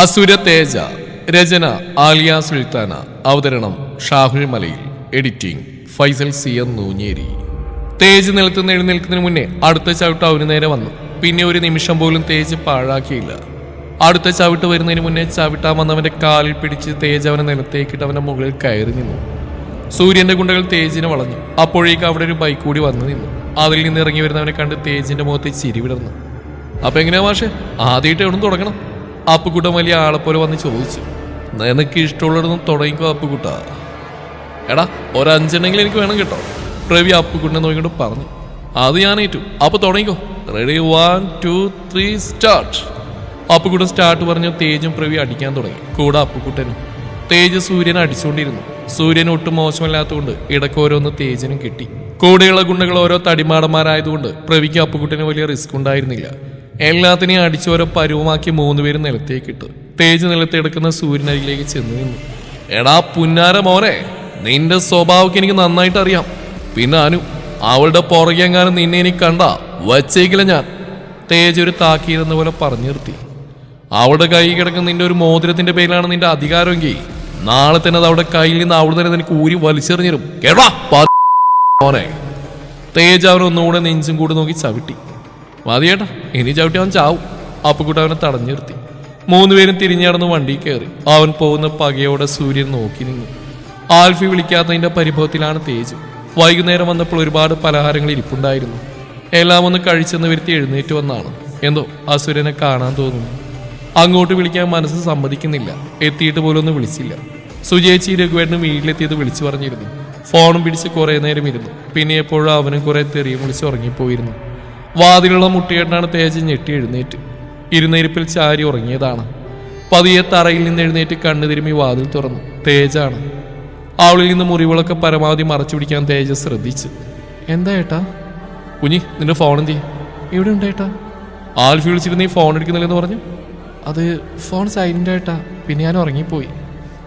അസുര തേജ രചന ആലിയ സുൽത്താന അവതരണം Shahul Malayil editing Faisal C M Noonjeri. Tej നിലത്തുനിന്ന് എഴുന്നേൽക്കുന്നതിന് മുന്നേ അടുത്ത ചവിട്ട് അവന് നേരെ വന്നു. പിന്നെ ഒരു നിമിഷം പോലും തേജ് പാഴാക്കിയില്ല. അടുത്ത ചവിട്ട് വരുന്നതിന് മുന്നേ ചവിട്ടാൻ വന്നവന്റെ കാലിൽ പിടിച്ച് തേജ് അവനെ നിലത്തേക്കിട്ട് അവന്റെ മുകളിൽ കയറി നിന്നു. സൂര്യന്റെ ഗുണ്ടകൾ തേജിനെ വളഞ്ഞു. അപ്പോഴേക്ക് അവിടെ ഒരു ബൈക്ക് കൂടി വന്നു നിന്നു. അതിൽ നിന്ന് ഇറങ്ങി വരുന്നവനെ കണ്ട് തേജിന്റെ മുഖത്ത് ചിരി വിടർന്നു അപ്പൊ എങ്ങനെയാ മാഷെ? ആദ്യമായിട്ട് എവിടെ തുടങ്ങണം? അപ്പുക്കുട്ടൻ വലിയ ആളെപ്പോലെ വന്ന് ചോദിച്ചു. നിനക്ക് ഇഷ്ടമുള്ളിടത്തും തുടങ്ങിക്കോ അപ്പുക്കുട്ട എടാ ഒരഞ്ചെണ്ണെങ്കിലും എനിക്ക് വേണം കേട്ടോ പ്രവി അപ്പുക്കുട്ടനെ നോക്കിക്കൊണ്ട് പറഞ്ഞു. അത് ഞാൻ ഏറ്റു. അപ്പൊ തുടങ്ങിക്കോ. Ready one two three start Appukuttan start പറഞ്ഞു തേജും പ്രവി അടിക്കാൻ തുടങ്ങി. കൂടെ അപ്പുക്കുട്ടനും തേജ് സൂര്യൻ അടിച്ചുകൊണ്ടിരുന്നു. സൂര്യൻ ഒട്ടും മോശമല്ലാത്തതുകൊണ്ട് ഇടയ്ക്ക് ഓരോന്ന് തേജിനും കിട്ടി. കൂടെയുള്ള ഗുണ്ടകൾ ഓരോ തടിമാടന്മാരായതുകൊണ്ട് പ്രവിക്ക് അപ്പുക്കുട്ടന് വലിയ റിസ്ക് ഉണ്ടായിരുന്നില്ല. എല്ലാത്തിനെയും അടിച്ചോരോ പരുവമാക്കി മൂന്നുപേരും നിലത്തേക്കിട്ടു തേജ് നിലത്തെടുക്കുന്ന സൂര്യനരികിലേക്ക് ചെന്ന് നിന്നു. എടാ പുന്നാര മോനെ നിന്റെ സ്വഭാവം എനിക്ക് നന്നായിട്ട് അറിയാം. പിന്നെ അനു അവളുടെ പുറകെങ്ങാനും നിന്നെ എനിക്ക് കണ്ട വച്ചേക്കില്ല ഞാൻ. തേജ് ഒരു താക്കീരെന്ന പോലെ പറഞ്ഞു നിർത്തി. അവളുടെ കൈ കിടക്കുന്ന നിന്റെ ഒരു മോതിരത്തിന്റെ പേരിലാണ് നിന്റെ അധികാരമെങ്കിൽ നാളെ തന്നെ അത് അവളുടെ കയ്യിൽ നിന്ന് അവിടെ തന്നെ നിനക്ക് ഊരി വലിച്ചെറിഞ്ഞിരും കേടാ തേജ് അവനൊന്നുകൂടെ നെഞ്ചും കൂടെ നോക്കി ചവിട്ടി. മതിയേട്ടാ ഇനി ചവിട്ടി അവൻ ചാവും. അപ്പുക്കുട്ട അവനെ തടഞ്ഞു നിർത്തി. മൂന്നുപേരും തിരിഞ്ഞടന്ന് വണ്ടി കയറി. അവൻ പോകുന്ന പകയോടെ സൂര്യൻ നോക്കി നിന്നു. ആൽഫി വിളിക്കാത്തതിന്റെ പരിഭവത്തിലാണ് തേജ്. വൈകുന്നേരം വന്നപ്പോൾ ഒരുപാട് പലഹാരങ്ങൾ ഇരിപ്പുണ്ടായിരുന്നു. എല്ലാം ഒന്ന് കഴിച്ചെന്ന് വരുത്തി എഴുന്നേറ്റ് വന്നാണ്. എന്തോ സൂര്യനെ കാണാൻ തോന്നുന്നു. അങ്ങോട്ട് വിളിക്കാൻ മനസ്സ് സമ്മതിക്കുന്നില്ല. എത്തിയിട്ട് പോലും ഒന്ന് വിളിച്ചില്ല. സുജേച്ചി രഘുവേട്ടനും വീട്ടിലെത്തിയത് വിളിച്ചു പറഞ്ഞിരുന്നു. ഫോണും പിടിച്ച് കുറേ നേരം ഇരുന്നു. പിന്നെ എപ്പോഴും അവനും കുറെ തെറിയും വിളിച്ച് ഉറങ്ങിപ്പോയിരുന്നു. വാതിലുള്ള മുട്ടിയേട്ടനാണ് തേജ് ഞെട്ടി എഴുന്നേറ്റ്. ഇരുന്നേരിപ്പിൽ ചാരി ഉറങ്ങിയതാണ്. പതിയെ തറയിൽ നിന്ന് എഴുന്നേറ്റ് കണ്ണു തിരുമി വാതിൽ തുറന്നു. തേജാണ്. അവളിൽ നിന്ന് മുറിവുകളൊക്കെ പരമാവധി മറച്ചു പിടിക്കാൻ തേജ ശ്രദ്ധിച്ച്. എന്താ ഏട്ടാ? കുഞ്ഞി നിന്റെ ഫോൺ എന്തി എവിടെ ഉണ്ടേട്ടാ ആൽഫി വിളിച്ചിട്ട് നീ ഫോൺ എടുക്കുന്നില്ലെന്ന് പറഞ്ഞു. അത് ഫോൺ സൈലന്റ് ആയിട്ടാ. പിന്നെ ഞാൻ ഉറങ്ങിപ്പോയി.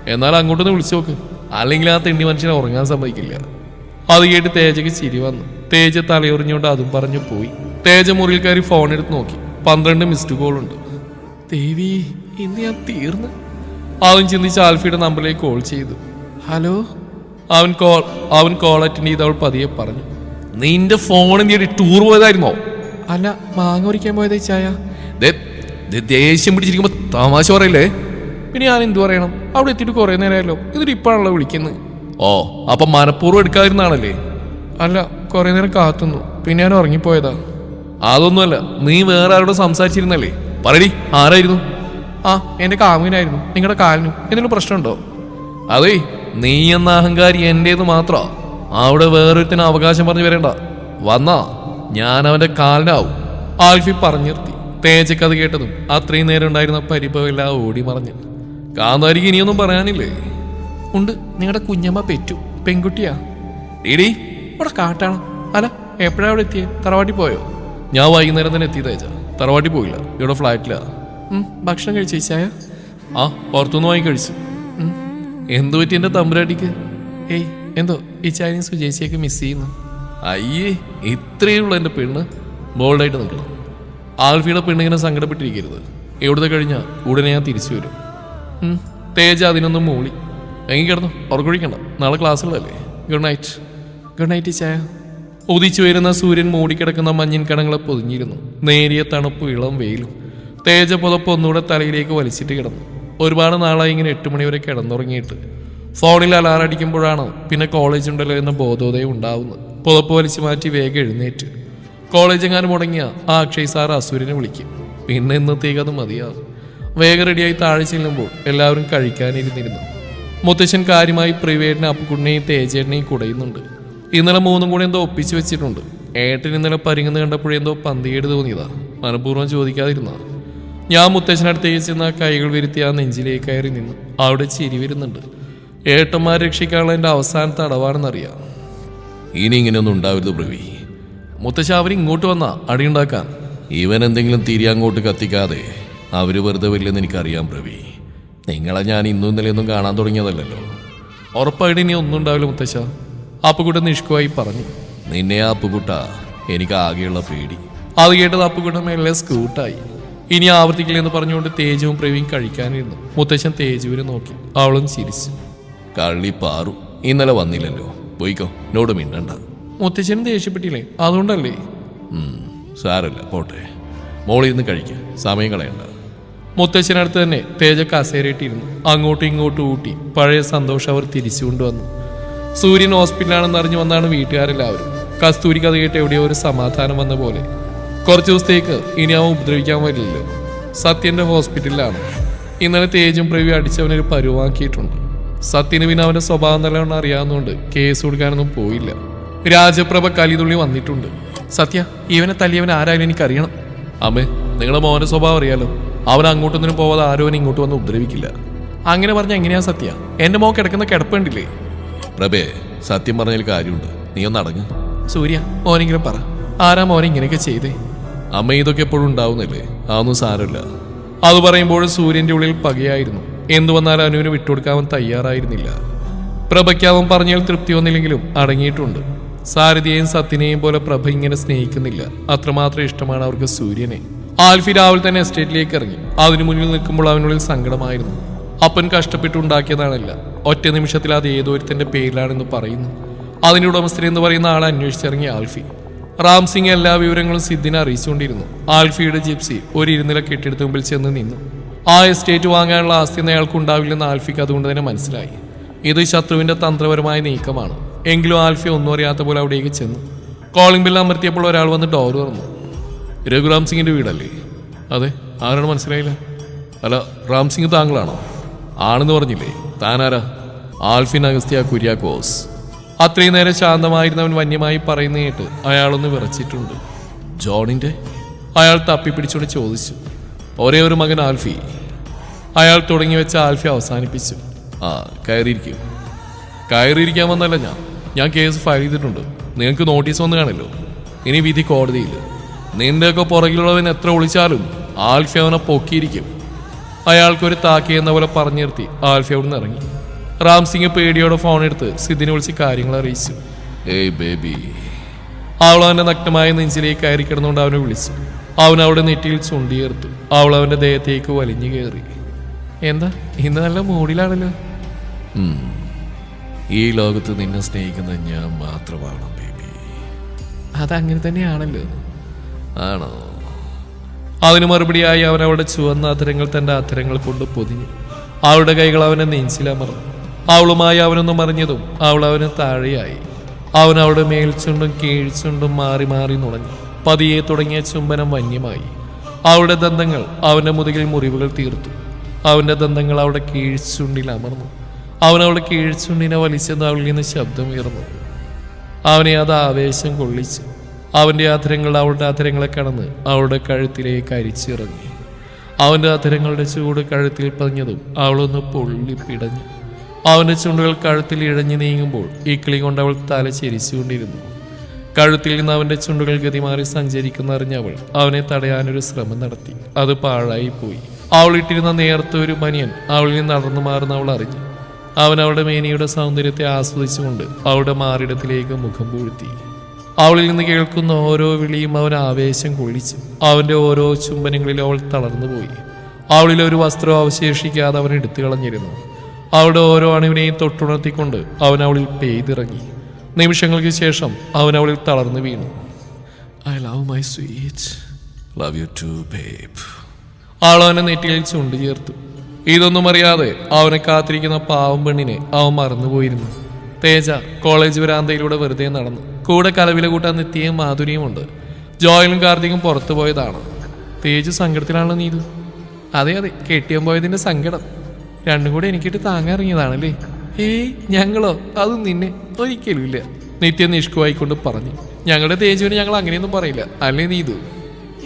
എന്നാൽ അങ്ങോട്ടൊന്ന് വിളിച്ചു നോക്ക്. അല്ലെങ്കിൽ ആ തെണ്ടി മനുഷ്യനെ ഉറങ്ങാൻ സമ്മതിക്കില്ല. അത് കേട്ട് തേജയ്ക്ക് ചിരി വന്നു. തേജ തലയൊറിഞ്ഞുകൊണ്ട് അതും പറഞ്ഞു പോയി. തേജ മുറിയിൽ കയറി ഫോൺ എടുത്ത് നോക്കി. പന്ത്രണ്ട് മിസ്ഡ് കോൾ ഉണ്ട്. ദേവി ഇന്ന് ഞാൻ തീർന്ന്. അവൻ ചിന്തിച്ച് ആൽഫിയുടെ നമ്പറിലേക്ക് കോൾ ചെയ്തു. ഹലോ? അവൻ കോൾ അവൻ കോൾ അറ്റൻഡ് ചെയ്ത് അവൾ പതിയെ പറഞ്ഞു. നിന്റെ ഫോൺ നീ ടൂർ പോയതായിരുന്നോ? അല്ല മാങ്ങ ഒരിക്കാൻ പോയതായി ചായ. ദേഷ്യം പിടിച്ചിരിക്കുമ്പോ തമാശ പറയില്ലേ? പിന്നെ ഞാൻ എന്തു പറയണം? അവിടെ എത്തിയിട്ട് കുറെ നേരമല്ലോ എന്നിട്ട് ഇപ്പോഴാണല്ലോ വിളിക്കുന്നത് ഓ അപ്പൊ മനഃപൂർവം എടുക്കാതിരുന്നാണല്ലേ? അല്ല കുറെ നേരം കാത്തുന്നു. പിന്നെ ഞാൻ ഉറങ്ങിപ്പോയതാ. അതൊന്നുമല്ല നീ വേറെ ആരോട് സംസാരിച്ചിരുന്നല്ലേ? പറയടി ആരായിരുന്നു? ആ എന്റെ കാമുവിനായിരുന്നു നിങ്ങളുടെ കാലിനും എന്തെങ്കിലും പ്രശ്നമുണ്ടോ? അതേ നീ എന്ന അഹങ്കാരി എന്റേത് മാത്രാ. അവിടെ വേറൊരുത്തിന് അവകാശം പറഞ്ഞു വരേണ്ട. വന്നാ ഞാൻ അവന്റെ കാലിനാവും. ആൽഫി പറഞ്ഞു നിർത്തി. തേജക്ക് അത് കേട്ടതും അത്രയും നേരം ഉണ്ടായിരുന്ന പരിഭവമെല്ലാം ഓടി മറഞ്ഞു. കാന്താരിക്ക് ഇനിയൊന്നും പറയാനില്ലേ? ഉണ്ട്. നിങ്ങളുടെ കുഞ്ഞമ്മ പെറ്റു. പെൺകുട്ടിയാ. ഡീഡി ഇവിടെ കാട്ടാണ് അല്ല എപ്പോഴാണ് അവിടെ എത്തിയേ? തറവാട്ടി പോയോ? ഞാൻ വൈകുന്നേരം തന്നെ എത്തി തേജ തറവാട്ടി പോയില്ല. ഇവിടെ ഫ്ലാറ്റിലാ ഭക്ഷണം കഴിച്ചായ ആ പുറത്തുനിന്ന് വാങ്ങി കഴിച്ചു. എന്തോ പറ്റി എന്റെ തമ്പുരാട്ടിക്ക്? ഏയ് എന്തോ? ഈ ചൈനീസ് ചേച്ചിയൊക്കെ മിസ് ചെയ്യുന്നു. അയ്യേ ഇത്രയേ ഉള്ളൂ എന്റെ പെണ്ണ്. ബോൾഡായിട്ട് നിൽക്കണം. ആൽഫിയുടെ പെണ്ണിങ്ങനെ സങ്കടപ്പെട്ടിരിക്കരുത്. എവിടുത്തെ കഴിഞ്ഞാൽ ഉടനെ ഞാൻ തിരിച്ചു വരും. തേജ അതിനൊന്നും മൂളി. എങ്കിൽ കിടന്നു ഉറക്കൊഴിക്കണ്ട. നാളെ ക്ലാസ്സുകളല്ലേ ഗുഡ് നൈറ്റ് ഗുഡ് നൈറ്റ് ചായ ഉദിച്ചു വരുന്ന സൂര്യൻ മൂടിക്കിടക്കുന്ന മഞ്ഞിൻ കണങ്ങളെ പൊതിഞ്ഞിരുന്നു. നേരിയ തണുപ്പ് ഇളം വെയിലും. തേജ പുതപ്പ് ഒന്നുകൂടെ തലയിലേക്ക് വലിച്ചിട്ട് കിടന്നു. ഒരുപാട് നാളായി ഇങ്ങനെ എട്ട് മണി വരെ കിടന്നുറങ്ങിയിട്ട്. ഫോണിൽ അലാറം അടിക്കുമ്പോഴാണ് പിന്നെ കോളേജ് ഉണ്ടല്ലോ എന്ന ബോധോദയം ഉണ്ടാവുന്നത്. പുതപ്പ് വലിച്ചു മാറ്റി വേഗം എഴുന്നേറ്റ്. കോളേജ് എങ്ങാനും മുടങ്ങിയ ആ അക്ഷയ് സാർ അസുരനെ വിളിക്കും. പിന്നെ ഇന്നത്തേക്ക് അത് മതിയാവും വേഗം റെഡിയായി താഴെ ചെല്ലുമ്പോൾ എല്ലാവരും കഴിക്കാനിരുന്നിരുന്നു. മുത്തശ്ശൻ കാര്യമായി പ്രിവേടിനെ അപ്പുക്കുണ്ണയും തേജേട്ടനെയും കുടയുന്നുണ്ട്. ഇന്നലെ മൂന്നും കൂടി എന്തോ ഒപ്പിച്ചു വെച്ചിട്ടുണ്ട്. ഏട്ടൻ ഇന്നലെ പരിങ്ങുന്ന കണ്ടപ്പോഴേ എന്തോ പന്തിയേട് തോന്നിയതാ. മനഃപൂർവം ചോദിക്കാതിരുന്ന ഞാൻ മുത്തശ്ശനടുത്തേക്ക് ചെന്ന് ആ കൈകൾ വരുത്തി ആ നെഞ്ചിലേക്ക് കയറി നിന്നു അവിടെ ചിരി വരുന്നുണ്ട്. ഏട്ടന്മാരെ രക്ഷിക്കാനുള്ള എന്റെ അവസാനത്തെ അടവാണെന്നറിയാം ഇനി ഇങ്ങനെയൊന്നും ഉണ്ടാവരുത് പ്രവി. മുത്തശ്ശ അവർ ഇങ്ങോട്ട് വന്നാ അടിയുണ്ടാക്കാൻ ഇവൻ എന്തെങ്കിലും തിരി അങ്ങോട്ട് കത്തിക്കാതെ അവർ വെറുതെ വരില്ലെന്ന് എനിക്കറിയാം പ്രവി. നിങ്ങളെ ഞാൻ ഇന്നും ഇന്നലെയൊന്നും കാണാൻ തുടങ്ങിയതല്ലല്ലോ. ഉറപ്പായിട്ട് ഇനി ഒന്നും ഉണ്ടാവില്ല മുത്തശ്ശ. അപ്പുകുട്ടൻ നിഷ്കുവായി പറഞ്ഞു. നിന്നെ അപ്പുകുട്ട എനിക്ക് ആകെയുള്ള പേടി. അത് കേട്ടത് അപ്പുകുട്ടൻ മെല്ലെ സ്കൂട്ടായി ഇനി ആവർത്തിക്കില്ലെന്ന് പറഞ്ഞുകൊണ്ട് തേജുവും പ്രവീൺ കഴിക്കാനിരുന്നു. മുത്തശ്ശൻ തേജുവിനെ നോക്കി. അവളും ചിരിച്ചു. കള്ളി പാറു. ഇന്നലെ വന്നില്ലല്ലോ. പോയിക്കോ. നോട് മിണ്ടണ്ട. മുത്തശ്ശനും ദേഷ്യപ്പെട്ടില്ലേ? അതുകൊണ്ടല്ലേ? സാരല്ല. പോട്ടെ. പോട്ടെ മോളിരുന്ന് കഴിക്കുക സമയം കളയണ്ട. മുത്തശ്ശനടുത്ത് തന്നെ തേജ കസേരയിട്ടിരുന്നു. അങ്ങോട്ടും ഇങ്ങോട്ടും ഊട്ടി. പഴയ സന്തോഷം അവർ തിരിച്ചു കൊണ്ടുവന്നു സൂര്യൻ ഹോസ്പിറ്റലാണെന്ന് അറിഞ്ഞു വന്നാണ് വീട്ടുകാരെല്ലാവരും. കസ്തൂരിക്ക് അത് കേട്ട് എവിടെയോ ഒരു സമാധാനം വന്ന പോലെ. കുറച്ച് ദിവസത്തേക്ക് ഇനി അവൻ ഉപദ്രവിക്കാൻ വരില്ലല്ലോ. സത്യന്റെ ഹോസ്പിറ്റലിലാണ്. ഇന്നലെ തേജും പ്രവി അടിച്ചവനൊരു പരുവാക്കിയിട്ടുണ്ട്. സത്യന് പിന്നെ അവന്റെ സ്വഭാവം നല്ലവണ്ണം അറിയാവുന്നതുകൊണ്ട് കേസ് കൊടുക്കാനൊന്നും പോയില്ല. രാജപ്രഭ കലിതുള്ളി വന്നിട്ടുണ്ട്. സത്യ ഇവനെ തല്ലിയവൻ ആരായാലും എനിക്കറിയണം. അമ്മേ നിങ്ങളെ മോന്റെ സ്വഭാവം അറിയാലോ. അവൻ അങ്ങോട്ടൊന്നിനും പോവാതെ ആരും അവൻ ഇങ്ങോട്ട് വന്ന് ഉപദ്രവിക്കില്ല. അങ്ങനെ പറഞ്ഞ എങ്ങനെയാ സത്യ? എന്റെ മോൻ കിടക്കുന്ന കിടപ്പുണ്ടില്ലേ? പ്രഭേ സത്യം പറഞ്ഞതിൽ കാര്യമുണ്ട്. നീ ഒന്ന് അടങ്ങ്. സൂര്യ ഓനെങ്കിലും പറ. ആരാ മോനെ ഇങ്ങനെയൊക്കെ ചെയ്തേ? അമ്മ ഇതൊക്കെ എപ്പോഴും ഉണ്ടാവുന്നില്ലേ? അതൊന്നും സാരമില്ല. അത് പറയുമ്പോഴും സൂര്യന്റെ ഉള്ളിൽ പകയായിരുന്നു. എന്തു വന്നാലും അനുവിന് വിട്ടുകൊടുക്കാൻ തയ്യാറായിരുന്നില്ല. പ്രഭയ്ക്കാവും പറഞ്ഞാൽ തൃപ്തി വന്നില്ലെങ്കിലും അടങ്ങിയിട്ടുണ്ട്. സാരഥിയെയും സത്യനെയും പോലെ പ്രഭ ഇങ്ങനെ സ്നേഹിക്കുന്നില്ല. അത്രമാത്രം ഇഷ്ടമാണ് അവർക്ക് സൂര്യനെ. ആൽഫി രാവിലെ തന്നെ എസ്റ്റേറ്റിലേക്ക് ഇറങ്ങി. അതിനു മുന്നിൽ നിൽക്കുമ്പോൾ അവനുള്ളിൽ സങ്കടമായിരുന്നു. അപ്പൻ കഷ്ടപ്പെട്ടുണ്ടാക്കിയതാണല്ല ഒറ്റ നിമിഷത്തിൽ അത് ഏതോരുത്തന്റെ പേരിലാണെന്ന് പറയുന്നു. അതിന്റെ ഉടമസ്ഥൻ എന്ന് പറയുന്ന ആളെ അന്വേഷിച്ചിറങ്ങിയ ആൽഫി. റാം സിംഗ് എല്ലാ വിവരങ്ങളും സിദ്ധിനെ അറിയിച്ചുകൊണ്ടിരുന്നു. ആൽഫിയുടെ ജിപ്സി ഒരു ഇരുനില കെട്ടിടത്തിന് മുമ്പിൽ ചെന്ന് നിന്നു. ആ എസ്റ്റേറ്റ് വാങ്ങാനുള്ള ആസ്തി അയാൾക്ക് ഉണ്ടാവില്ലെന്ന് ആൽഫിക്ക് അതുകൊണ്ട് തന്നെ മനസ്സിലായി. ഇത് ശത്രുവിന്റെ തന്ത്രപരമായ നീക്കമാണ്. എങ്കിലും ആൽഫി ഒന്നും അറിയാത്ത പോലെ അവിടേക്ക് ചെന്നു. കോളിംഗ് ബില്ല് അമർത്തിയപ്പോൾ ഒരാൾ വന്ന് ഡോർ തുറന്നു. രഘുറാം സിംഗിന്റെ വീടല്ലേ? അതെ ആരാണ് മനസ്സിലായില്ല? അല്ല റാം സിംഗ് താങ്കളാണോ? ആണെന്ന് പറഞ്ഞില്ലേ? താനാരാ ആൽഫിൻ അഗസ്ത്യ കുര്യാക്കോസ്. അത്രയും നേരം ശാന്തമായിരുന്നവൻ വന്യമായി പറയുന്ന കേട്ട് അയാളൊന്ന് വിറച്ചിട്ടുണ്ട്. ജോണിന്റെ? അയാൾ തപ്പി പിടിച്ചുകൊണ്ട് ചോദിച്ചു. ഒരേ ഒരു മകൻ ആൽഫി. അയാൾ തുടങ്ങി വെച്ച ആൽഫി അവസാനിപ്പിച്ചു. ആ കയറിയിരിക്കും. കയറിയിരിക്കാൻ വന്നല്ല ഞാൻ. ഞാൻ കേസ് ഫയൽ ചെയ്തിട്ടുണ്ട്. നിങ്ങൾക്ക് നോട്ടീസ് വന്ന് കാണല്ലോ. ഇനി വിധി കോടതിയിൽ. നിന്റെയൊക്കെ പുറകിലുള്ളവൻ എത്ര ഒളിച്ചാലും ആൽഫി അവനെ പൊക്കിയിരിക്കും. അയാൾക്കൊരു താക്കി എന്ന പോലെ പറഞ്ഞു നിർത്തി ആൽഫി അവിടെ നിന്ന് ഇറങ്ങി. റാം സിംഗ് പേടിയോടെ ഫോൺ എടുത്ത് സിദ്ധിനെ വിളിച്ച് കാര്യങ്ങൾ അറിയിച്ചു. ഏയ് ബേബി. അവൾ അവന്റെ നഗ്നമായ നെഞ്ചിലേക്ക് കയറി കിടന്നുകൊണ്ട് അവനെ വിളിച്ചു. അവൻ അവിടെ നെറ്റിയിൽ ചുണ്ടിയേർത്തു. അവൾ അവന്റെ ദേഹത്തേക്ക് വലിഞ്ഞു കയറി. എന്താ? ഇന്ന് നല്ല മൂടിലാണല്ലോ. ഈ ലോകത്ത് നിന്നെ സ്നേഹിക്കുന്ന ഞാൻ മാത്രമാണ് ബേബി? അതങ്ങനെ തന്നെയാണല്ലോ. ആണോ? അതിന് മറുപടിയായി അവൻ അവളുടെ ചുവന്ന അധരങ്ങൾ തന്റെ അധരങ്ങൾ കൊണ്ട് പൊതിഞ്ഞു. അവളുടെ കൈകൾ അവനെ നെഞ്ചിലമർന്നു. അവളുമായി അവനൊന്നും മറിഞ്ഞതും അവൾ അവന് താഴെയായി. അവൻ അവളുടെ മേൽച്ചുണ്ടും കീഴ്ച്ചുണ്ടും മാറി മാറി നുണഞ്ഞു. പതിയെ തുടങ്ങിയ ചുംബനം വന്യമായി. അവളുടെ ദന്തങ്ങൾ അവന്റെ മുതുകിൽ മുറിവുകൾ തീർത്തു. അവന്റെ ദന്തങ്ങൾ അവളുടെ കീഴ്ച്ചുണ്ടിൽ അമർന്നു. അവൻ അവളുടെ കീഴ്ച്ചുണ്ടിനെ വലിച്ചത് അവളിൽ നിന്ന് ശബ്ദമുയർന്നു. അവനെ അത് ആവേശം കൊള്ളിച്ചു. അവന്റെ അധരങ്ങൾ അവളുടെ അധരങ്ങളെ കടന്ന് അവളുടെ കഴുത്തിലേക്ക് അരിച്ചിറങ്ങി. അവന്റെ അധരങ്ങളുടെ ചൂട് കഴുത്തിൽ പതിഞ്ഞതും അവളൊന്ന് പൊള്ളി പിടഞ്ഞു അവന്റെ ചുണ്ടുകൾ കഴുത്തിൽ ഇഴഞ്ഞു നീങ്ങുമ്പോൾ ഇക്കിളി കൊണ്ട് അവൾ തല ചെരിച്ചുകൊണ്ടിരുന്നു. കഴുത്തിൽ നിന്ന് അവന്റെ ചുണ്ടുകൾ ഗതിമാറി സഞ്ചരിക്കുന്ന അറിഞ്ഞവൾ അവനെ തടയാനൊരു ശ്രമം നടത്തി. അത് പാഴായി പോയി. അവൾ ഇട്ടിരുന്ന നേർത്ത ഒരു മനിയൻ അവളിൽ നിന്ന് നടന്നു മാറുന്ന അവൾ അറിഞ്ഞു. അവൻ അവളുടെ മേനിയുടെ സൗന്ദര്യത്തെ ആസ്വദിച്ചുകൊണ്ട് അവളുടെ മാറിടത്തിലേക്ക് മുഖം പൂഴ്ത്തി. അവളിൽ നിന്ന് കേൾക്കുന്ന ഓരോ വിളിയും അവൻ ആവേശം കൊള്ളിച്ചു. അവന്റെ ഓരോ ചുംബനങ്ങളിലും അവൾ തളർന്നുപോയി. അവളിൽ ഒരു വസ്ത്രം അവശേഷിക്കാതെ അവൻ എടുത്തു കളഞ്ഞിരുന്നു. അവളുടെ ഓരോ അണുവിനെയും തൊട്ടുണർത്തിക്കൊണ്ട് അവൻ അവളിൽ പെയ്തിറങ്ങി. നിമിഷങ്ങൾക്ക് ശേഷം അവൻ അവളിൽ തളർന്നു വീണു. I love my sweet love you too babe ആളവനെ നെറ്റിയിൽ ചുണ്ടു ചേർത്തു ഇതൊന്നും അറിയാതെ അവനെ കാത്തിരിക്കുന്ന പാവം പെണ്ണിനെ അവൻ മറന്നുപോയിരുന്നു. തേജ കോളേജ് വരാന്തയിലൂടെ വെറുതെ നടന്നു. കൂടെ കലവില കൂട്ടാൻ നിത്യയും മാധുരിയുമുണ്ട് ജോയലും കാർത്തികും പുറത്തു പോയതാണ്. തേജ് സങ്കടത്തിലാണല്ലോ നീതു. അതെ അതെ കെട്ടിയം പോയതിന്റെ സങ്കടം. രണ്ടും കൂടെ എനിക്കിട്ട് താങ്ങാൻ ഇറങ്ങിയതാണല്ലേ ഏയ് ഞങ്ങളോ? അതും നിന്നെ. ഒരിക്കലും ഇല്ല നിത്യം നിഷ്കുവായിക്കൊണ്ട് പറഞ്ഞു. ഞങ്ങളുടെ തേജുവിന് ഞങ്ങൾ അങ്ങനെയൊന്നും പറയില്ല. അല്ലേ നീതു?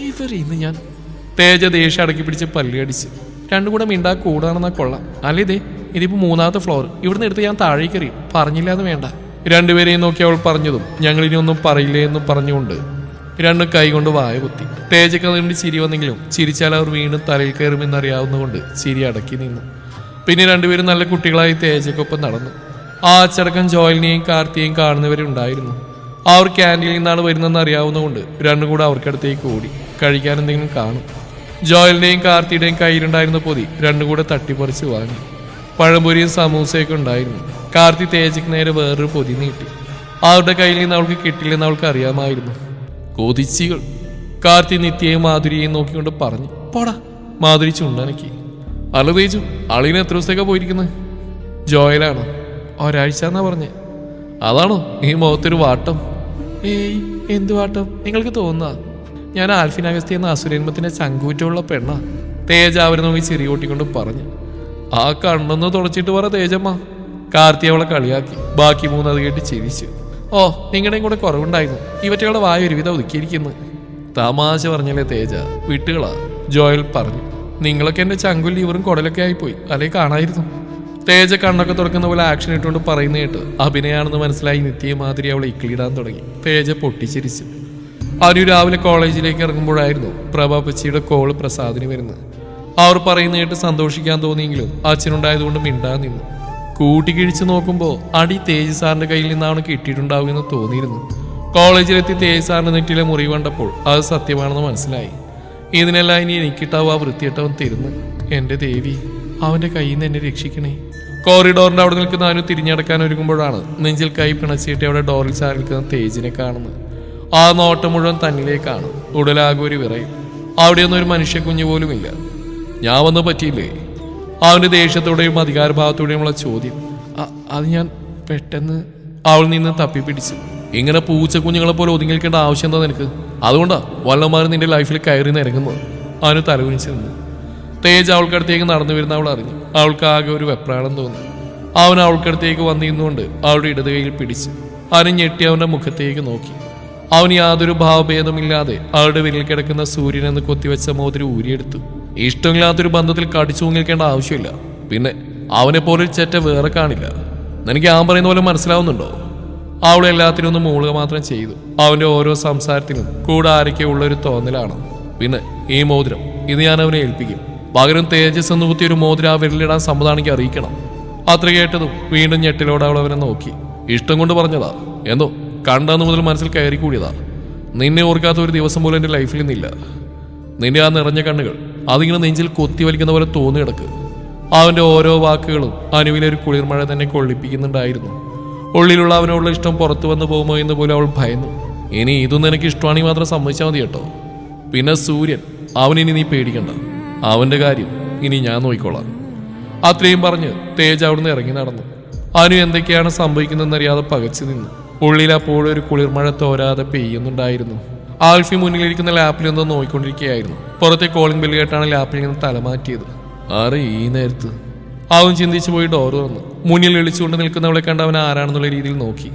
ഇവർ ഇന്ന് ഞാൻ തേജ ദേഷ്യം അടക്കി പിടിച്ച് പല്ലി അടിച്ച് രണ്ടും കൂടെ മിണ്ടാ കൂടാണെന്നാ കൊള്ളാം. അല്ലേ ഇതേ ഇതിപ്പോ മൂന്നാമത്തെ ഫ്ലോർ. ഇവിടുന്ന് എടുത്ത് ഞാൻ താഴേക്ക് എറിയും. പറഞ്ഞില്ലാന്ന് വേണ്ട. രണ്ടുപേരെയും നോക്കി അവൾ പറഞ്ഞതും ഞങ്ങൾ ഇനി ഒന്നും പറയില്ലേ എന്ന് പറഞ്ഞുകൊണ്ട് രണ്ടും കൈകൊണ്ട് വായ കുത്തി. തേജക്ക് അതുകൊണ്ട് ചിരി വന്നെങ്കിലും ചിരിച്ചാൽ അവർ വീണ്ടും തലയിൽ കയറുമെന്നറിയാവുന്നതുകൊണ്ട് ചിരി അടക്കി നിന്നു. പിന്നെ രണ്ടുപേരും നല്ല കുട്ടികളായി തേജക്കൊപ്പം നടന്നു. ആ അച്ചടക്കം ജോയലിനെയും കാർത്തിയെയും കാണുന്നവരുണ്ടായിരുന്നു അവർ ക്യാന്റീനിൽ നിന്നാണ് വരുന്നതെന്ന് അറിയാവുന്നതുകൊണ്ട് രണ്ടും കൂടെ അവർക്കടുത്തേക്ക് ഓടി. കഴിക്കാൻ എന്തെങ്കിലും കാണും. ജോയലിന്റെയും കാർത്തിയുടെയും കയ്യിലുണ്ടായിരുന്ന പൊതി രണ്ടും കൂടെ തട്ടിപ്പറിച്ച് വാങ്ങി. പഴംപൊരിയും സമൂസയൊക്കെ ഉണ്ടായിരുന്നു. കാർത്തി തേജയ്ക്ക് നേരെ വേറൊരു പൊതി നീട്ടി. അവരുടെ കയ്യിൽ നിന്ന് അവൾക്ക് കിട്ടില്ലെന്ന് അവൾക്ക് അറിയാമായിരുന്നു. കൊതിച്ചികൾ. കാർത്തി നിത്യയും മാധുരിയെയും നോക്കിക്കൊണ്ട് പറഞ്ഞു പോടാ. മാധുരി ചുണ്ടനക്കി. അല്ല തേജു അളീന എത്ര ദിവസത്തേക്കാ പോയിരിക്കുന്നത് ജോയലാണോ. ഒരാഴ്ച എന്നാ പറഞ്ഞേ. അതാണോ ഈ മുഖത്തൊരു വാട്ടം. ഏയ് എന്ത് വാട്ടം? നിങ്ങൾക്ക് തോന്നുക ഞാൻ ആൽഫിൻ അഗസ്തി എന്ന അസുരേന്മത്തിന്റെ ചങ്കൂറ്റമുള്ള പെണ്ണ. തേജ അവരെ നോക്കി ചെറിയ കൂട്ടിക്കൊണ്ട് പറഞ്ഞു. ആ കണ്ണൊന്ന് തുടച്ചിട്ട് പറ തേജമ്മ. കാർത്തി അവളെ കളിയാക്കി. ബാക്കി മൂന്നത് കേട്ട് ചിരിച്ചു. ഓ നിങ്ങളുടെയും കൂടെ കുറവുണ്ടായിരുന്നു. ഇവറ്റകളുടെ വായ ഒരുവിധം ഒതുക്കിയിരിക്കുന്നു. തമാശ പറഞ്ഞല്ലേ തേജ? വിട്ടുകളാ. ജോയൽ പറഞ്ഞു. നിങ്ങളൊക്കെ എന്റെ ചങ്കും ലീവറും കുടലൊക്കെ ആയിപ്പോയി. അല്ലെ കാണായിരുന്നു. തേജ കണ്ണൊക്കെ തുറക്കുന്ന പോലെ ആക്ഷൻ ഇട്ടുകൊണ്ട് പറയുന്ന കേട്ട് അഭിനയാണെന്ന് മനസ്സിലായി നിത്യ മാതിരി അവളെ ഇക്കിളിടാൻ തുടങ്ങി. തേജ പൊട്ടിച്ചിരിച്ചു. അനു രാവിലെ കോളേജിലേക്ക് ഇറങ്ങുമ്പോഴായിരുന്നു പ്രഭാപച്ചിയുടെ കോൾ പ്രസാദിന് വരുന്നത്. അവർ പറയുന്ന കേട്ട് സന്തോഷിക്കാൻ തോന്നിയെങ്കിലും അച്ഛനുണ്ടായതുകൊണ്ട് മിണ്ടാൻ നിന്നു. കൂട്ടി കിഴിച്ചു നോക്കുമ്പോൾ അടി തേജ് സാറിന്റെ കയ്യിൽ നിന്നാണ് കിട്ടിയിട്ടുണ്ടാവുമെന്ന് തോന്നിയിരുന്നു. കോളേജിലെത്തി തേജ് സാറിന്റെ നെറ്റിലെ മുറി കണ്ടപ്പോൾ അത് സത്യമാണെന്ന് മനസ്സിലായി. ഇതിനെല്ലാം ഇനി എനിക്കിട്ടാവും ആ വൃത്തിയിട്ടവൻ തരുന്നു? എന്റെ ദേവി അവന്റെ കയ്യിൽ നിന്ന് എന്നെ രക്ഷിക്കണേ. കോറിഡോറിന്റെ അവിടെ നിൽക്കുന്ന അവന് തിരിഞ്ഞടക്കാൻ ഒരുങ്ങുമ്പോഴാണ് നെഞ്ചിൽ കൈ പിണച്ചിട്ട് അവിടെ ഡോറിൽ ചാരി നിൽക്കുന്ന തേജിനെ കാണുന്നത്. ആ നോട്ടം മുഴുവൻ തന്നിലേക്കാണ് ഉടലാകെ ഒരു വിറയും. അവിടെയൊന്നും ഒരു മനുഷ്യ കുഞ്ഞു പോലുമില്ല. ഞാൻ വന്ന് പറ്റിയില്ലേ? അവന്റെ ദേഷ്യത്തോടെയും അധികാരഭാവത്തോടെയുമുള്ള ചോദ്യം. അത് ഞാൻ പെട്ടെന്ന് അവൾ നിന്ന് തപ്പിപ്പിടിച്ചു. ഇങ്ങനെ പൂച്ച കുഞ്ഞുങ്ങളെ പോലെ ഒതുങ്ങി നിൽക്കേണ്ട ആവശ്യം എന്താ നിനക്ക്? അതുകൊണ്ടാ വല്ലമാരും നിന്റെ ലൈഫിൽ കയറി നിരങ്ങുന്നത്. അവന് തലകുനിച്ച് നിന്നു. തേജ് അവൾക്കടുത്തേക്ക് നടന്നു വരുന്ന അവൾ അറിഞ്ഞു. അവൾക്ക് ആകെ ഒരു വെപ്രാളം തോന്നി. അവൻ അവൾക്കടുത്തേക്ക് വന്നിരുന്നുകൊണ്ട് അവളുടെ ഇടത് കൈയിൽ പിടിച്ച് അവന് ഞെട്ടി അവന്റെ മുഖത്തേക്ക് നോക്കി. അവൻ യാതൊരു ഭാവഭേദമില്ലാതെ അവളുടെ വിരൽ കിടക്കുന്ന സൂര്യനെന്ന് കൊത്തിവെച്ച മോതിരി ഊരിയെടുത്തു. ഇഷ്ടമില്ലാത്തൊരു ബന്ധത്തിൽ കടിച്ചു നിൽക്കേണ്ട ആവശ്യമില്ല. പിന്നെ അവനെ ചെറ്റ വേറെ കാണില്ല. നിനക്ക് ഞാൻ പറയുന്ന പോലെ മനസ്സിലാവുന്നുണ്ടോ? അവൾ എല്ലാത്തിനും ഒന്ന് മൂളുക മാത്രം ചെയ്തു. അവന്റെ ഓരോ സംസാരത്തിനും കൂടെ ആരൊക്കെ ഉള്ള ഒരു തോന്നലാണ്. പിന്നെ ഈ മോതിരം ഇത് ഞാൻ അവനെ ഏൽപ്പിക്കും. പകരം തേജസ് എന്ന് കുത്തിയ ഒരു മോതിരം ആ വിരലിടാൻ സമ്മതാണെങ്കിൽ അറിയിക്കണം. അത്ര കേട്ടതും വീണ്ടും ഞെട്ടിലോടെ അവൾ അവനെ നോക്കി. ഇഷ്ടം കൊണ്ട് പറഞ്ഞതാ. എന്തോ കണ്ടെന്ന് മുതൽ മനസ്സിൽ കയറി കൂടിയതാ. നിന്നെ ഓർക്കാത്ത ഒരു ദിവസം പോലും എന്റെ ലൈഫിൽ നിന്നില്ല. നിന്റെ ആ നിറഞ്ഞ കണ്ണുകൾ അതിങ്ങനെ നെഞ്ചിൽ കൊത്തി വലിക്കുന്ന പോലെ തോന്നി കിടക്ക് അവന്റെ ഓരോ വാക്കുകളും അനുവിലെ ഒരു കുളിർമഴ തന്നെ കൊള്ളിപ്പിക്കുന്നുണ്ടായിരുന്നു. ഉള്ളിലുള്ള അവനോടുള്ള ഇഷ്ടം പുറത്തു വന്നു പോകുമോ എന്ന് പോലും അവൾ ഭയന്നു. ഇനി ഇതൊന്നും എനിക്ക് ഇഷ്ടമാണെങ്കിൽ മാത്രം സമ്മതിച്ചാൽ മതി കേട്ടോ. പിന്നെ സൂര്യൻ അവനിനി നീ പേടിക്കണ്ട. അവന്റെ കാര്യം ഇനി ഞാൻ നോക്കിക്കോളാം. അത്രയും പറഞ്ഞ് തേജ് അവിടുന്ന് ഇറങ്ങി നടന്നു. അനു എന്തൊക്കെയാണ് സംഭവിക്കുന്നതെന്നറിയാതെ പകച്ചു നിന്നു. ഉള്ളിൽ അപ്പോഴും ഒരു കുളിർമഴ തോരാതെ പെയ്യുന്നുണ്ടായിരുന്നു. ആൽഫി മുന്നിലിരിക്കുന്ന ലാപ്പിൽ എന്തോ നോക്കിക്കൊണ്ടിരിക്കുകയായിരുന്നു പുറത്തെ കോളിംഗ് ബില്ല് കേട്ടാണ് ലാപ്പിൽ നിന്ന് തലമാറ്റിയത് ആറ് ഈ നേരത്ത് അവൻ ചിന്തിച്ചു പോയി ഡോർ തുറന്നു. മുന്നിൽ വിളിച്ചുകൊണ്ട് നിൽക്കുന്നവളെ കണ്ട് അവൻ ആരാണെന്നുള്ള രീതിയിൽ നോക്കി.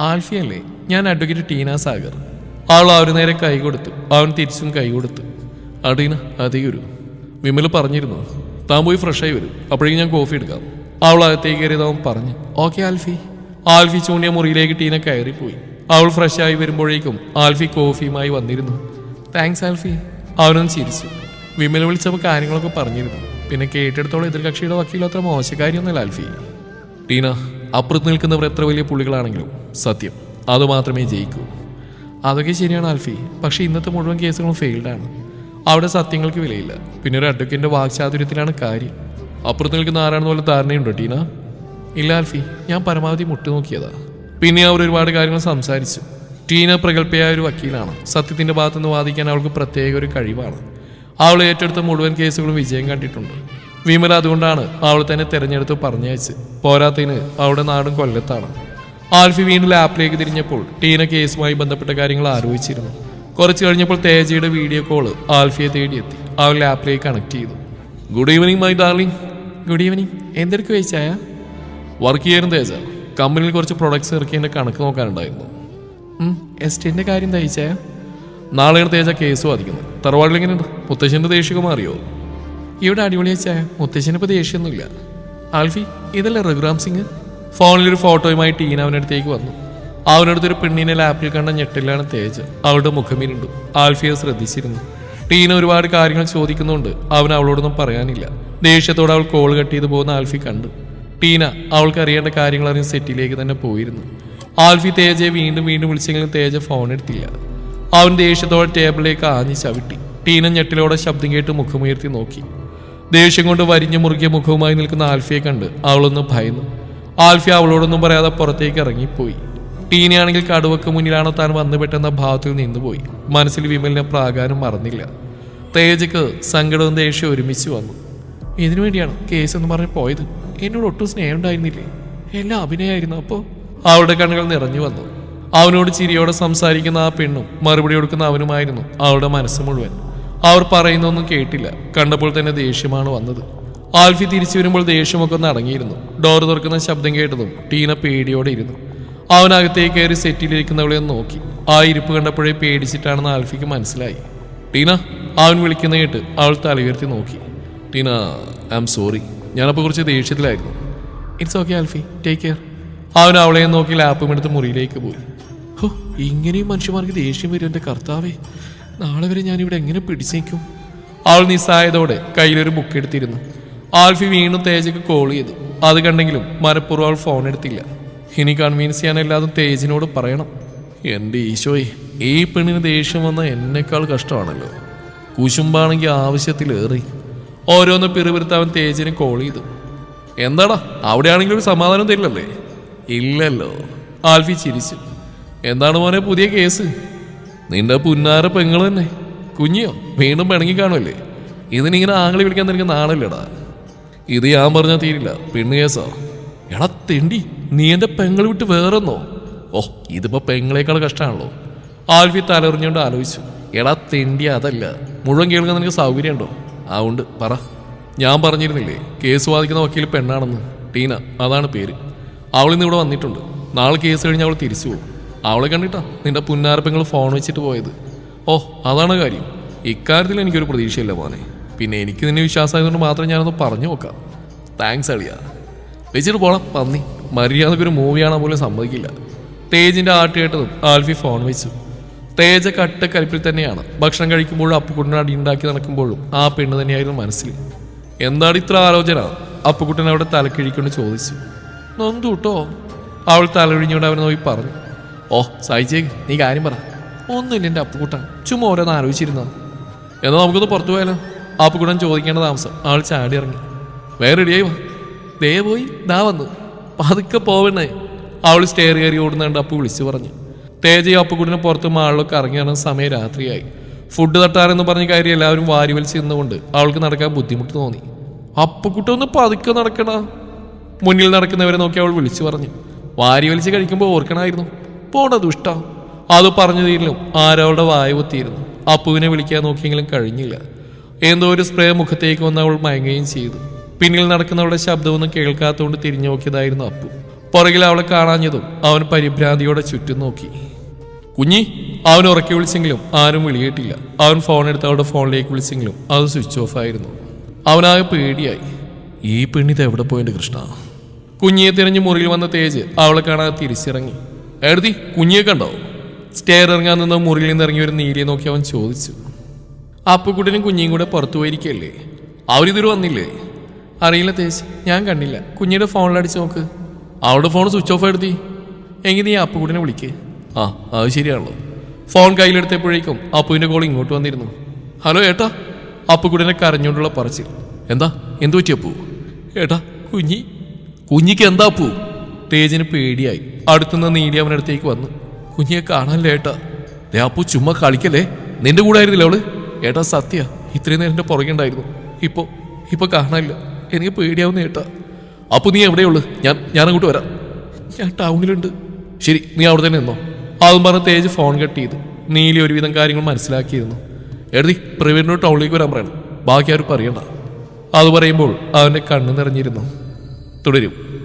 ആൽഫിയല്ലേ? ഞാൻ അഡ്വക്കേറ്റ് ടീന സാഗർ. ആൾ അവന് നേരെ കൈ കൊടുത്തു. അവൻ തിരിച്ചും കൈ കൊടുത്തു. അടീന അതേ ഒരു. വിമൽ പറഞ്ഞിരുന്നു. താൻ പോയി ഫ്രഷായി വരും. അപ്പോഴേക്കും ഞാൻ കോഫി എടുക്കാം. അവൾ അകത്തേക്ക് കയറിയത് അവൻ പറഞ്ഞു. ഓക്കെ ആൽഫി. ആൽഫി ചൂണ്ടിയ മുറിയിലേക്ക് ടീന കയറിപ്പോയി. അവൾ ഫ്രഷായി വരുമ്പോഴേക്കും ആൽഫി കോഫിയുമായി വന്നിരുന്നു. താങ്ക്സ് ആൽഫി. അവനൊന്ന് ചിരിച്ചു. വിമൽ വിളിച്ചപ്പോൾ കാര്യങ്ങളൊക്കെ പറഞ്ഞിരുന്നു. പിന്നെ കേട്ടെടുത്തോളം എതിർകക്ഷിയുടെ വക്കീൽ അത്ര മോശക്കാരിയൊന്നുമല്ല ആൽഫി ടീന അപ്പുറത്ത് നിൽക്കുന്നവർ എത്ര വലിയ പുള്ളികളാണെങ്കിലും സത്യം അതുമാത്രമേ ജയിക്കൂ. അതൊക്കെ ശരിയാണ് ആൽഫി പക്ഷേ ഇന്നത്തെ മുഴുവൻ കേസുകളും ഫെയിൽഡാണ്. അവിടെ സത്യങ്ങൾക്ക് വിലയില്ല. പിന്നെ ഒരു അഡ്വക്കേറ്റിന്റെ വാക്ചാതുര്യത്തിലാണ് കാര്യം. അപ്പുറത്ത് നിൽക്കുന്ന ആരാണെന്ന് പോലെ ധാരണയുണ്ടോ ടീന? ഇല്ല ആൽഫി ഞാൻ പരമാവധി മുട്ടുനോക്കിയതാ. പിന്നെ അവർ ഒരുപാട് കാര്യങ്ങൾ സംസാരിച്ചു. ടീന പ്രഗത്ഭയായ ഒരു വക്കീലാണ്. സത്യത്തിന്റെ ഭാഗത്തുനിന്ന് വാദിക്കാൻ അവൾക്ക് പ്രത്യേക ഒരു കഴിവാണ്. അവൾ ഏറ്റെടുത്ത മുഴുവൻ കേസുകളും വിജയം കണ്ടിട്ടുണ്ട്. വിമല അതുകൊണ്ടാണ് അവൾ തന്നെ തിരഞ്ഞെടുത്ത് പറഞ്ഞയച്ച് പോരാത്തതിന് അവളുടെ നാടും കൊല്ലത്താണ്. ആൽഫി വീണ്ടും ലാപ്പിലേക്ക് തിരിഞ്ഞപ്പോൾ ടീന കേസുമായി ബന്ധപ്പെട്ട കാര്യങ്ങൾ ആലോചിച്ചിരുന്നു. കുറച്ച് കഴിഞ്ഞപ്പോൾ തേജയുടെ വീഡിയോ കോൾ ആൽഫിയെ തേടിയെത്തി. അവൾ ലാപ്പിലേക്ക് കണക്ട് ചെയ്തു. Good evening my darling. Good evening. എന്തെടുക്കു വെച്ചായ വർക്ക് ചെയ്യാനും തേജ. കമ്പനിയിൽ കുറച്ച് പ്രൊഡക്ട്സ് ഇറക്കിയതിന്റെ കണക്ക് നോക്കാനുണ്ടായിരുന്നു. എസ്റ്റേറ്റിന്റെ കാര്യം തയ്ച്ചായ നാളെയാണ് തേജ കേസ് വാദിക്കുന്നു തറവാടിൽ എങ്ങനെയുണ്ട്? മുത്തശ്ശന്റെ ദേഷ്യമൊക്കെ മാറിയോ? ഇവിടെ അടിപൊളി വെച്ചായ മുത്തശ്ശനിപ്പോൾ ദേഷ്യമൊന്നുമില്ല. ആൽഫി ഇതല്ലേ രഘുറാം സിംഗ്? ഫോണിലൊരു ഫോട്ടോയുമായി ടീന അവനടുത്തേക്ക് വന്നു. അവനടുത്തൊരു പെണ്ണിനെ ലാപ്പിൽ കണ്ട ഞെട്ടിലാണ് തേജ്. അവളുടെ മുഖമിരുണ്ടു ആൽഫിയെ ശ്രദ്ധിച്ചിരുന്നു. ടീന ഒരുപാട് കാര്യങ്ങൾ ചോദിക്കുന്നുണ്ട്. അവൻ അവളോടൊന്നും പറയാനില്ല. ദേഷ്യത്തോടെ അവൾ കോൾ കട്ട് ചെയ്ത് പോകുന്ന ആൽഫി കണ്ടു. ടീന അവൾക്ക് അറിയേണ്ട കാര്യങ്ങൾ അറിയാൻ സെറ്റിലേക്ക് തന്നെ പോയിരുന്നു. ആൽഫി തേജയെ വീണ്ടും വീണ്ടും വിളിച്ചെങ്കിലും തേജ ഫോൺ എടുത്തില്ല. അവൻ ദേഷ്യത്തോടെ ടേബിളിലേക്ക് ആഞ്ഞ് ചവിട്ടി. ടീന ഞെട്ടിലോടെ ശബ്ദം കേട്ട് മുഖമുയർത്തി നോക്കി. ദേഷ്യം കൊണ്ട് വരിഞ്ഞു മുറുകിയ മുഖവുമായി നിൽക്കുന്ന ആൽഫിയെ കണ്ട് അവളൊന്ന് ഭയന്നു. ആൽഫി അവളോടൊന്നും പറയാതെ പുറത്തേക്ക് ഇറങ്ങിപ്പോയി. ടീനയാണെങ്കിൽ കടുവക്ക് മുന്നിലാണോ താൻ വന്നുപെട്ടെന്ന ഭാവത്തിൽ നിന്നുപോയി. മനസ്സിൽ വിമലിനെ പ്രാകാരം മറന്നില്ല. തേജക്ക് സങ്കടവും ദേഷ്യം ഒരുമിച്ച് വന്നു. ഇതിനു വേണ്ടിയാണ് കേസ് എന്ന് പറഞ്ഞ് പോയത്. എന്നോട് ഒട്ടും സ്നേഹം ഉണ്ടായിരുന്നില്ലേ എല്ലാം അഭിനയമായിരുന്നു അപ്പോൾ അവളുടെ കണ്ണുകൾ നിറഞ്ഞു വന്നു. അവനോട് ചിരിയോടെ സംസാരിക്കുന്ന ആ പെണ്ണും മറുപടി കൊടുക്കുന്ന അവനുമായിരുന്നു അവളുടെ മനസ്സ് മുഴുവൻ. അവർ പറയുന്നൊന്നും കേട്ടില്ല. കണ്ടപ്പോൾ തന്നെ ദേഷ്യമാണ് വന്നത്. ആൽഫി തിരിച്ചു വരുമ്പോൾ ദേഷ്യമൊക്കെ ഒന്ന് അടങ്ങിയിരുന്നു ഡോർ തുറക്കുന്ന ശബ്ദം കേട്ടതും ടീന പേടിയോടെ ഇരുന്നു. അവനകത്തേക്ക് കയറി സെറ്റിലിരിക്കുന്നവളെ നോക്കി. ആ ഇരിപ്പ് കണ്ടപ്പോഴേ പേടിച്ചിട്ടാണെന്ന് ആൽഫിക്ക് മനസ്സിലായി. ടീന അവൻ വിളിക്കുന്ന കേട്ട് അവൾ തലയുയർത്തി നോക്കി. ടീന ഐ ആം സോറി ഞാനപ്പോൾ കുറച്ച് ദേഷ്യത്തിലായിരുന്നു. It's okay Alfie. Take care അവൻ അവളെ നോക്കി ലാപ്പും എടുത്ത് മുറിയിലേക്ക് പോയി. ഹോ ഇങ്ങനെയും മനുഷ്യന്മാർക്ക് ദേഷ്യം വരും എന്റെ കർത്താവേ. നാളെ വരെ ഞാനിവിടെ എങ്ങനെ പിടിച്ചേക്കും? അവൾ നിസ്സായതോടെ കയ്യിലൊരു ബുക്ക് എടുത്തിരുന്നു. ആൽഫി വീണ്ടും തേജക്ക് കോൾ ചെയ്തു. അത് കണ്ടെങ്കിലും മനഃപൂർവം അവൾ ഫോൺ എടുത്തില്ല. ഇനി കൺവീൻസ് ചെയ്യാനല്ലാതും തേജിനോട് പറയണം. എന്റെ ഈശോയെ ഈ പെണ്ണിന് ദേഷ്യം വന്ന എന്നെക്കാൾ കഷ്ടമാണല്ലോ. കുശുമ്പാണെങ്കിൽ ആവശ്യത്തിലേറി. ഓരോന്ന് പിറുപിറുത്ത് അവൻ തേജിന് കോൾ ചെയ്തു. എന്താടാ അവിടെയാണെങ്കിലും ഒരു സമാധാനം തരില്ലല്ലേ? ഇല്ലല്ലോ. ആൽഫി ചിരിച്ചു. എന്താണ് മോനെ പുതിയ കേസ്? നിന്റെ പുന്നാര പെങ്ങൾ തന്നെ. കുഞ്ഞിയോ? വീണ്ടും പിണങ്ങി കാണുമല്ലേ ഇതിനിങ്ങനെ ആങ്ങളി വിളിക്കാൻ നിനക്ക് നാണല്ലേടാ? ഇത് ഞാൻ പറഞ്ഞാൽ തീരില്ല. പെണ്ണ് കേസോ? എടാ തെണ്ടി നീ എന്റെ പെങ്ങൾ വിട്ട് വേറെന്നോ? ഓ ഇതിപ്പോ പെങ്ങളെക്കാൾ കഷ്ടമാണല്ലോ ആൽഫി തലറിഞ്ഞുകൊണ്ട് ആലോചിച്ചു. എടാ തെണ്ടി അതല്ല. മുഴുവൻ കേൾക്കാൻ നിനക്ക് സൗകര്യമുണ്ടോ? ആ ഉണ്ട്. പറ. ഞാൻ പറഞ്ഞിരുന്നില്ലേ കേസ് വാദിക്കുന്ന വക്കീൽ പെണ്ണാണെന്ന്. ടീന അതാണ് പേര്. അവളിന്ന് ഇവിടെ വന്നിട്ടുണ്ട്. നാളെ കേസ് കഴിഞ്ഞ് അവൾ തിരിച്ചു പോകും. അവളെ കണ്ടിട്ടാ നിന്റെ പുന്നാരപ്പങ്ങൾ ഫോൺ വെച്ചിട്ട് പോയത്. ഓ അതാണ് കാര്യം. ഇക്കാര്യത്തിൽ എനിക്കൊരു പ്രതീക്ഷയില്ല മോനെ. പിന്നെ എനിക്ക് നിന്നെ വിശ്വാസമായതുകൊണ്ട് മാത്രം ഞാനൊന്ന് പറഞ്ഞു നോക്കാം. താങ്ക്സ് അളിയ. വെച്ചിട്ട് പോണം. പന്നി മര്യാദക്കൊരു മൂവി കാണാൻ പോലും സമ്മതിക്കില്ല. തേജിന്റെ ആട്ട് കേട്ടതും ആൽഫി ഫോൺ വെച്ചു. തേജ കട്ട കരിപ്പിൽ തന്നെയാണ്. ഭക്ഷണം കഴിക്കുമ്പോഴും അപ്പുക്കുട്ടനെ അടി ഉണ്ടാക്കി നടക്കുമ്പോഴും ആ പെണ്ണ് തന്നെയായിരുന്നു മനസ്സിൽ. എന്താണ് ഇത്ര ആലോചന? അപ്പുക്കുട്ടൻ അവിടെ തലക്കിഴിക്കൊണ്ട് ചോദിച്ചു. നൊന്തു കേട്ടോ അവൾ തലൊഴിഞ്ഞുകൊണ്ട് അവനെ നോക്കി പറഞ്ഞു. ഓ സഹിച്ചേ നീ കാര്യം പറ. ഒന്നുമില്ല എന്റെ അപ്പുക്കുട്ടൻ ചുമ്മാ ഓരോന്ന് ആലോചിച്ചിരുന്നത്. എന്നാൽ നമുക്കൊന്ന് പുറത്തു പോയാലോ? അപ്പുകൂടൻ ചോദിക്കേണ്ട താമസം. ആൾ ചാടി ഇറങ്ങി. വേറെ റെഡിയായി വാ. ദേ പോയി ദാ വന്നു. പതുക്കെ പോവണേ അവൾ സ്റ്റെയർ കയറി ഓടുന്നുണ്ട് അപ്പു വിളിച്ചു പറഞ്ഞു. തേജയും അപ്പുകൂടിനെ പുറത്ത് മാളിലൊക്കെ ഇറങ്ങി നടന്ന സമയം രാത്രിയായി. ഫുഡ് തട്ടാറെന്ന് പറഞ്ഞ കാര്യം എല്ലാവരും വാരി വലിച്ച് നിന്നുകൊണ്ട് അവൾക്ക് നടക്കാൻ ബുദ്ധിമുട്ട് തോന്നി. അപ്പുക്കുട്ട ഒന്ന് പതുക്കെ നടക്കണ മുന്നിൽ നടക്കുന്നവരെ നോക്കി അവൾ വിളിച്ചു പറഞ്ഞു. വാരി വലിച്ച് കഴിക്കുമ്പോൾ ഓർക്കണമായിരുന്നു പോട ദുഷ്ട. അത് പറഞ്ഞു തീരിലും ആരവളുടെ വായ കുത്തിയിരുന്നു. അപ്പുവിനെ വിളിക്കാൻ നോക്കിയെങ്കിലും കഴിഞ്ഞില്ല. എന്തോ ഒരു സ്പ്രേ മുഖത്തേക്ക് വന്ന് അവൾ മയങ്ങുകയും ചെയ്തു. പിന്നിൽ നടക്കുന്നവളുടെ ശബ്ദമൊന്നും കേൾക്കാത്തതുകൊണ്ട് തിരിഞ്ഞു നോക്കിയതായിരുന്നു അപ്പു. പുറകിൽ അവളെ കാണാഞ്ഞതും അവൻ പരിഭ്രാന്തിയോടെ ചുറ്റും നോക്കി. കുഞ്ഞി അവൻ ഉറക്കി വിളിച്ചെങ്കിലും ആരും വിളിയിട്ടില്ല. അവൻ ഫോൺ എടുത്ത് അവളുടെ ഫോണിലേക്ക് വിളിച്ചെങ്കിലും അത് സ്വിച്ച് ഓഫ് ആയിരുന്നു. അവനാകെ പേടിയായി. ഈ പെണ്ണിത് എവിടെ പോയിട്ട് കൃഷ്ണ? കുഞ്ഞിയെ തിരഞ്ഞ് മുറിയിൽ വന്ന തേജ് അവളെ കാണാതെ തിരിച്ചിറങ്ങി. എഴുതി കുഞ്ഞിയെ കണ്ടോ സ്റ്റെയർ ഇറങ്ങാൻ നിന്ന മുറിയിൽ നിന്ന് ഇറങ്ങി ഒരു നീലിയെ നോക്കി അവൻ ചോദിച്ചു. അപ്പുക്കുട്ടനും കുഞ്ഞിയും കൂടെ പുറത്തു പോയിരിക്കല്ലേ അവരിതൊരു വന്നില്ലേ? അറിയില്ല തേജ് ഞാൻ കണ്ടില്ല. കുഞ്ഞിയുടെ ഫോണിലടിച്ച് നോക്ക്. അവളുടെ ഫോൺ സ്വിച്ച് ഓഫ് എടുത്തി എങ്കിൽ നീ അപ്പുക്കുട്ടിനെ വിളിക്ക്. ആ അത് ശരിയാണല്ലോ. ഫോൺ കയ്യിലെടുത്തപ്പോഴേക്കും അപ്പുവിന്റെ കോൾ ഇങ്ങോട്ട് വന്നിരുന്നു. ഹലോ ഏട്ടാ? അപ്പുക്കുട്ടിനെ കരഞ്ഞുകൊണ്ടുള്ള പറച്ചിൽ. എന്താ? എന്തു പറ്റി അപ്പു? ഏട്ടാ കുഞ്ഞി. കുഞ്ഞിക്ക് എന്താ അപ്പു? തേജിന് പേടിയായി. അടുത്തുനിന്ന് നീടി അടുത്തേക്ക് വന്നു. കുഞ്ഞിയെ കാണാനല്ലേ ഏട്ടാ? ദേ അപ്പു ചുമ്മാ കളിക്കല്ലേ? നിന്റെ കൂടെ ആയിരുന്നില്ല അവൾ? ഏട്ടാ സത്യ. ഇത്രയും നേരം പുറകെ ഉണ്ടായിരുന്നു. ഇപ്പൊ ഇപ്പൊ കാണാനില്ല. എനിക്ക് പേടിയാവുന്ന ഏട്ടാ. അപ്പൊ നീ എവിടെയുള്ളു ഞാൻ ഞാൻ അങ്ങോട്ട് വരാം. ഞാൻ ടൗണിലുണ്ട്. ശരി നീ അവിടെ തന്നെ നിന്നോ. അതും പറഞ്ഞ തേജ് ഫോൺ കട്ട് ചെയ്തു. നീലി ഒരുവിധം കാര്യങ്ങൾ മനസ്സിലാക്കിയിരുന്നു. എഴുതി പ്രവീണിനോട് ടൗണിലേക്ക് വരാൻ പറയണം. ബാക്കി ആരും പറയണ്ട. അത് പറയുമ്പോൾ അവന്റെ കണ്ണ് നിറഞ്ഞിരുന്നു. തുടരും.